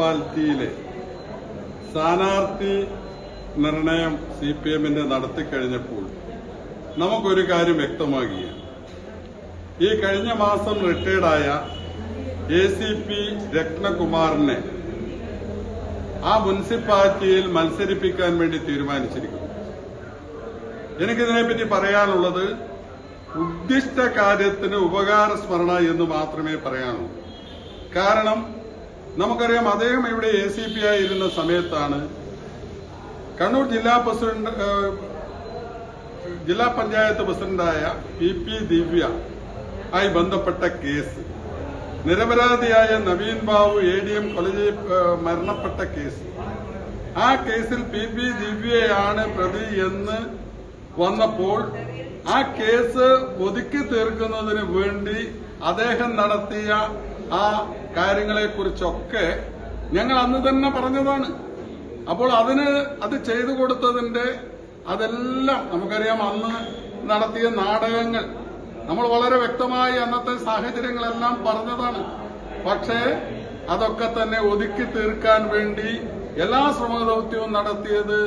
മുനിസിപ്പാലിറ്റിയിലെ സ്ഥാനാർത്ഥി നിർണയം സി പി എമ്മിന്റെ നടത്തിക്കഴിഞ്ഞപ്പോൾ നമുക്കൊരു കാര്യം വ്യക്തമാകുകയാണ് ഈ കഴിഞ്ഞ മാസം റിട്ടയർഡായ എ സി പി രത്നകുമാറിനെ ആ മുനിസിപ്പാലിറ്റിയിൽ മത്സരിപ്പിക്കാൻ വേണ്ടി തീരുമാനിച്ചിരിക്കുന്നു. എനിക്കിതിനെപ്പറ്റി പറയാനുള്ളത് ഉദ്ദിഷ്ട കാര്യത്തിന് ഉപകാര സ്മരണ എന്ന് മാത്രമേ പറയാനുള്ളൂ. കാരണം നമുക്കറിയാം അദ്ദേഹം ഇവിടെ എ സി പി ആയി ഇരുന്ന സമയത്താണ് കണ്ണൂർ ജില്ലാ പ്രസിഡന്റ് ജില്ലാ പഞ്ചായത്ത് പ്രസിഡന്റായ പി പി ദിവ്യ ആയി ബന്ധപ്പെട്ട കേസ്. നിരപരാധിയായ Naveen Babu A D M കോളേജിൽ മരണപ്പെട്ട കേസ്. ആ കേസിൽ പി പി ദിവ്യയാണ് പ്രതി എന്ന് വന്നപ്പോൾ ആ കേസ് ഒതുക്കി തീർക്കുന്നതിന് വേണ്ടി അദ്ദേഹം നടത്തിയ ആ കാര്യങ്ങളെക്കുറിച്ചൊക്കെ ഞങ്ങൾ അന്ന് തന്നെ പറഞ്ഞതാണ്. അപ്പോൾ അതിന് അത് ചെയ്തു കൊടുത്തതിന്റെ അതെല്ലാം നമുക്കറിയാം അന്ന് നടത്തിയ നാടകങ്ങൾ. നമ്മൾ വളരെ വ്യക്തമായി അന്നത്തെ സാഹചര്യങ്ങളെല്ലാം പറഞ്ഞതാണ്. പക്ഷേ അതൊക്കെ തന്നെ ഒതുക്കി തീർക്കാൻ വേണ്ടി എല്ലാ ശ്രമദൗത്യവും നടത്തിയത്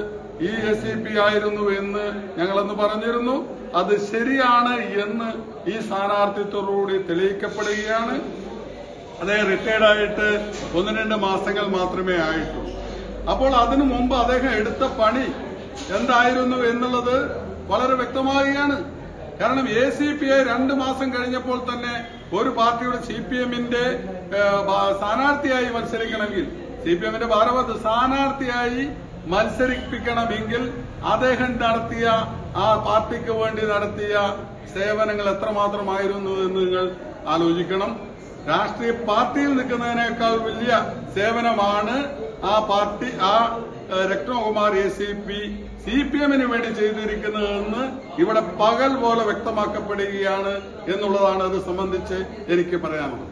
ഈ എസ് ആയിരുന്നു എന്ന് ഞങ്ങളന്ന് പറഞ്ഞിരുന്നു. അത് ശരിയാണ് എന്ന് ഈ സ്ഥാനാർത്ഥിത്വത്തോടുകൂടി തെളിയിക്കപ്പെടുകയാണ്. അദ്ദേഹം റിട്ടയർഡ് ആയിട്ട് ഒന്ന് രണ്ട് മാസങ്ങൾ മാത്രമേ ആയിട്ടുള്ളൂ. അപ്പോൾ അതിനു മുമ്പ് അദ്ദേഹം എടുത്ത പണി എന്തായിരുന്നു എന്നുള്ളത് വളരെ വ്യക്തമാകുകയാണ് കാരണം എ സി പി ഐ രണ്ട് മാസം കഴിഞ്ഞപ്പോൾ തന്നെ ഒരു പാർട്ടിയുടെ സി പി എമ്മിന്റെ സ്ഥാനാർത്ഥിയായി മത്സരിക്കണമെങ്കിൽ സി പി എമ്മിന്റെ ഭാരവാദ സ്ഥാനാർത്ഥിയായി മത്സരിപ്പിക്കണമെങ്കിൽ അദ്ദേഹം നടത്തിയ ആ പാർട്ടിക്ക് വേണ്ടി നടത്തിയ സേവനങ്ങൾ എത്രമാത്രമായിരുന്നു എന്ന് നിങ്ങൾ ആലോചിക്കണം. രാഷ്ട്രീയ പാർട്ടിയിൽ നിൽക്കുന്നതിനേക്കാൾ വലിയ സേവനമാണ് ആ പാർട്ടി ആ Rakthakumar A C P C P എമ്മിന് വേണ്ടി ചെയ്തിരിക്കുന്നതെന്ന് ഇവിടെ പകൽ പോലെ വ്യക്തമാക്കപ്പെടുകയാണ് എന്നുള്ളതാണ് അത് സംബന്ധിച്ച് എനിക്ക് പറയാനുള്ളത്.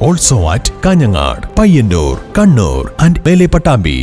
Also at Kanhangad Payyanur Kannur and Mele Pattambi